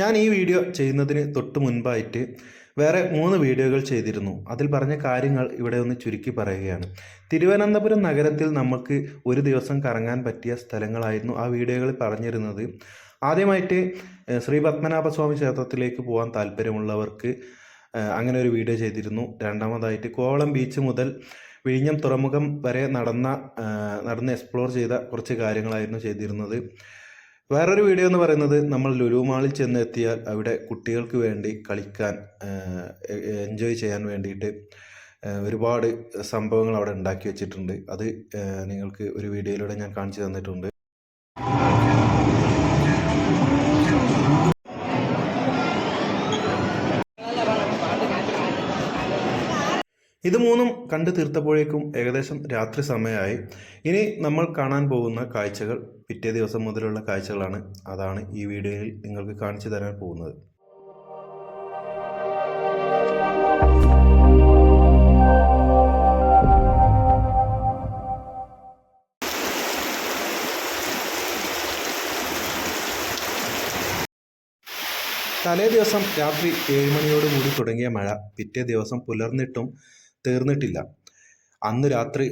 ഞാൻ ഈ വീഡിയോ ചെയ്യുന്നതിന് തൊട്ട് മുൻപായിട്ട് വേറെ മൂന്ന് വീഡിയോകൾ ചെയ്തിരുന്നു. അതിൽ പറഞ്ഞ കാര്യങ്ങൾ ഇവിടെ ഒന്ന് ചുരുക്കി പറയുകയാണ്. തിരുവനന്തപുരം നഗരത്തിൽ നമുക്ക് ഒരു ദിവസം കറങ്ങാൻ പറ്റിയ സ്ഥലങ്ങളായിരുന്നു ആ വീഡിയോകളിൽ പറഞ്ഞിരുന്നത്. ആദ്യമായിട്ട് ശ്രീ പത്മനാഭസ്വാമി ക്ഷേത്രത്തിലേക്ക് പോകാൻ താല്പര്യമുള്ളവർക്ക് അങ്ങനെ ഒരു വീഡിയോ ചെയ്തിരുന്നു. രണ്ടാമതായിട്ട് കോവളം ബീച്ച് മുതൽ വിഴിഞ്ഞം തുറമുഖം വരെ നടന്ന നടന്ന് എക്സ്പ്ലോർ ചെയ്ത കുറച്ച് കാര്യങ്ങളായിരുന്നു ചെയ്തിരുന്നത്. വേറൊരു വീഡിയോ എന്ന് പറയുന്നത് നമ്മൾ ലുലു മാളിൽ ചെന്ന് എത്തിയാൽ അവിടെ കുട്ടികൾക്ക് വേണ്ടി കളിക്കാൻ എൻജോയ് ചെയ്യാൻ വേണ്ടിയിട്ട് ഒരുപാട് സംഭവങ്ങൾ അവിടെ ഉണ്ടാക്കി വെച്ചിട്ടുണ്ട്. അത് നിങ്ങൾക്ക് ഒരു വീഡിയോയിലൂടെ ഞാൻ കാണിച്ചു തന്നിട്ടുണ്ട്. ഇത് മൂന്നും കണ്ടു തീർത്തപ്പോഴേക്കും ഏകദേശം രാത്രി സമയമായി. ഇനി നമ്മൾ കാണാൻ പോകുന്ന കാഴ്ചകൾ പിറ്റേ ദിവസം മുതലുള്ള കാഴ്ചകളാണ്. അതാണ് ഈ വീഡിയോയിൽ നിങ്ങൾക്ക് കാണിച്ചു തരാൻ പോകുന്നത്. തലേ ദിവസം രാത്രി ഏഴ് മണിയോടുകൂടി തുടങ്ങിയ മഴ പിറ്റേ ദിവസം പുലർന്നിട്ടും തീർന്നിട്ടില്ല. അന്ന് രാത്രി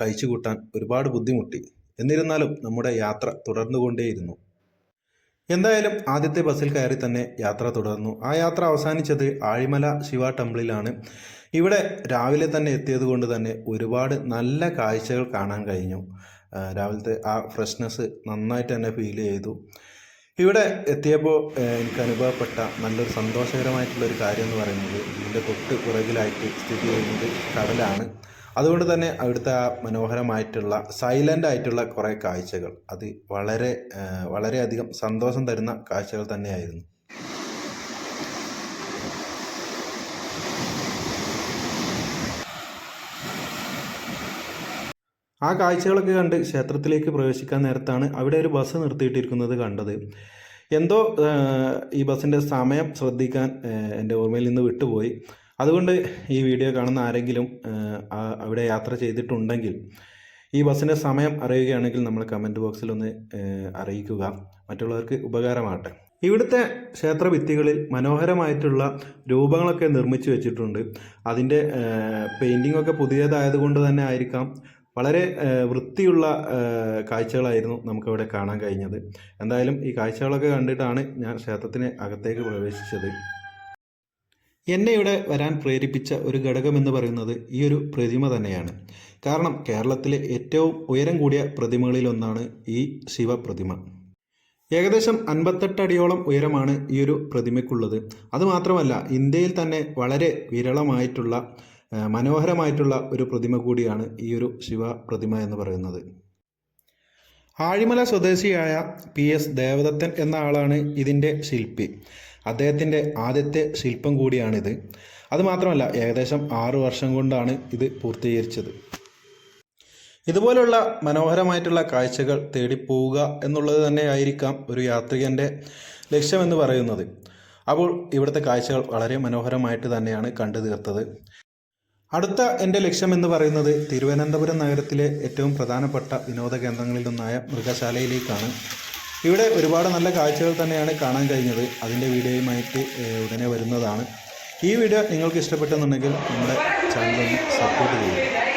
കഴിച്ചു കൂട്ടാൻ ഒരുപാട് ബുദ്ധിമുട്ടി. എന്നിരുന്നാലും നമ്മുടെ യാത്ര തുടർന്നുകൊണ്ടേയിരുന്നു. എന്തായാലും ആദ്യത്തെ ബസ്സിൽ കയറി തന്നെ യാത്ര തുടർന്നു. ആ യാത്ര അവസാനിച്ചത് ആഴിമല ശിവ ടെമ്പിളിലാണ്. ഇവിടെ രാവിലെ തന്നെ എത്തിയത് കൊണ്ട് തന്നെ ഒരുപാട് നല്ല കാഴ്ചകൾ കാണാൻ കഴിഞ്ഞു. രാവിലത്തെ ആ ഫ്രഷ്നെസ് നന്നായിട്ട് തന്നെ ഫീൽ ചെയ്തു. ഇവിടെ എത്തിയപ്പോൾ എനിക്ക് അനുഭവപ്പെട്ട നല്ലൊരു സന്തോഷകരമായിട്ടുള്ള ഒരു കാര്യം എന്ന് പറയുന്നത് ഇതിന്റെ തൊട്ട് പുറകിലായിട്ട് സ്ഥിതി ചെയ്യുന്നത് കടലാണ്. അതുകൊണ്ട് തന്നെ അവിടുത്തെ ആ മനോഹരമായിട്ടുള്ള സൈലന്റ് ആയിട്ടുള്ള കുറേ കാഴ്ചകൾ. അത് വളരെ വളരെയധികം സന്തോഷം തരുന്ന കാഴ്ചകൾ തന്നെയായിരുന്നു. ആ കാഴ്ചകളൊക്കെ കണ്ട് ക്ഷേത്രത്തിലേക്ക് പ്രവേശിക്കാൻ നേരത്താണ് അവിടെ ഒരു ബസ് നിർത്തിയിട്ടിരിക്കുന്നത് കണ്ടത്. എന്തോ ഈ ബസ്സിന്റെ സമയം ശ്രദ്ധിക്കാൻ എന്റെ ഓർമ്മയിൽ നിന്ന് വിട്ടുപോയി. അതുകൊണ്ട് ഈ വീഡിയോ കാണുന്ന ആരെങ്കിലും അവിടെ യാത്ര ചെയ്തിട്ടുണ്ടെങ്കിൽ ഈ ബസ്സിന്റെ സമയം അറിയുകയാണെങ്കിൽ നമ്മൾ കമന്റ് ബോക്സിൽ ഒന്ന് അറിയിക്കുക. മറ്റുള്ളവർക്ക് ഉപകാരമാകട്ടെ. ഇവിടുത്തെ ക്ഷേത്ര ഭിത്തികളിൽ മനോഹരമായിട്ടുള്ള രൂപങ്ങളൊക്കെ നിർമ്മിച്ചു വെച്ചിട്ടുണ്ട്. അതിന്റെ പെയിന്റിംഗ് ഒക്കെ പുതിയതായതുകൊണ്ട് തന്നെ ആയിരിക്കാം. വളരെ വൃത്തിയുള്ള കാഴ്ചകളായിരുന്നു നമുക്കവിടെ കാണാൻ കഴിഞ്ഞത്. എന്തായാലും ഈ കാഴ്ചകളൊക്കെ കണ്ടിട്ടാണ് ഞാൻ ക്ഷേത്രത്തിന് അകത്തേക്ക് പ്രവേശിച്ചത്. എന്നെ ഇവിടെ വരാൻ പ്രേരിപ്പിച്ച ഒരു ഘടകം എന്ന് പറയുന്നത് ഈ ഒരു പ്രതിമ തന്നെയാണ്. കാരണം കേരളത്തിലെ ഏറ്റവും ഉയരം കൂടിയ പ്രതിമകളിലൊന്നാണ് ഈ ശിവപ്രതിമ. ഏകദേശം അൻപത്തെട്ടടിയോളം ഉയരമാണ് ഈ ഒരു പ്രതിമയ്ക്കുള്ളത്. അതുമാത്രമല്ല ഇന്ത്യയിൽ തന്നെ വളരെ വിരളമായിട്ടുള്ള മനോഹരമായിട്ടുള്ള ഒരു പ്രതിമ കൂടിയാണ് ഈ ഒരു ശിവ പ്രതിമ എന്ന് പറയുന്നത്. ആഴിമല സ്വദേശിയായ പി എസ് ദേവദത്തൻ എന്ന ആളാണ് ഇതിന്റെ ശില്പി. അദ്ദേഹത്തിന്റെ ആദ്യത്തെ ശില്പം കൂടിയാണിത്. അതുമാത്രമല്ല ഏകദേശം ആറു വർഷം കൊണ്ടാണ് ഇത് പൂർത്തീകരിച്ചത്. ഇതുപോലുള്ള മനോഹരമായിട്ടുള്ള കാഴ്ചകൾ തേടിപ്പോവുക എന്നുള്ളത് തന്നെ ആയിരിക്കാം ഒരു യാത്രികന്റെ ലക്ഷ്യമെന്ന് പറയുന്നത്. അപ്പോൾ ഇവിടുത്തെ കാഴ്ചകൾ വളരെ മനോഹരമായിട്ട് തന്നെയാണ് കണ്ടു തീർത്തത്. അടുത്ത എന്റെ ലക്ഷ്യം എന്ന് പറയുന്നത് തിരുവനന്തപുരം നഗരത്തിലെ ഏറ്റവും പ്രധാനപ്പെട്ട വിനോദ കേന്ദ്രങ്ങളിലൊന്നായ മൃഗശാലയിലേക്കാണ്. ഇവിടെ ഒരുപാട് നല്ല കാഴ്ചകൾ തന്നെയാണ് കാണാൻ കഴിഞ്ഞത്. അതിന്റെ വീഡിയോയുമായിട്ട് ഉടനെ വരുന്നതാണ്. ഈ വീഡിയോ നിങ്ങൾക്ക് ഇഷ്ടപ്പെട്ടെന്നുണ്ടെങ്കിൽ നമ്മുടെ ചാനൽ സപ്പോർട്ട് ചെയ്യുക.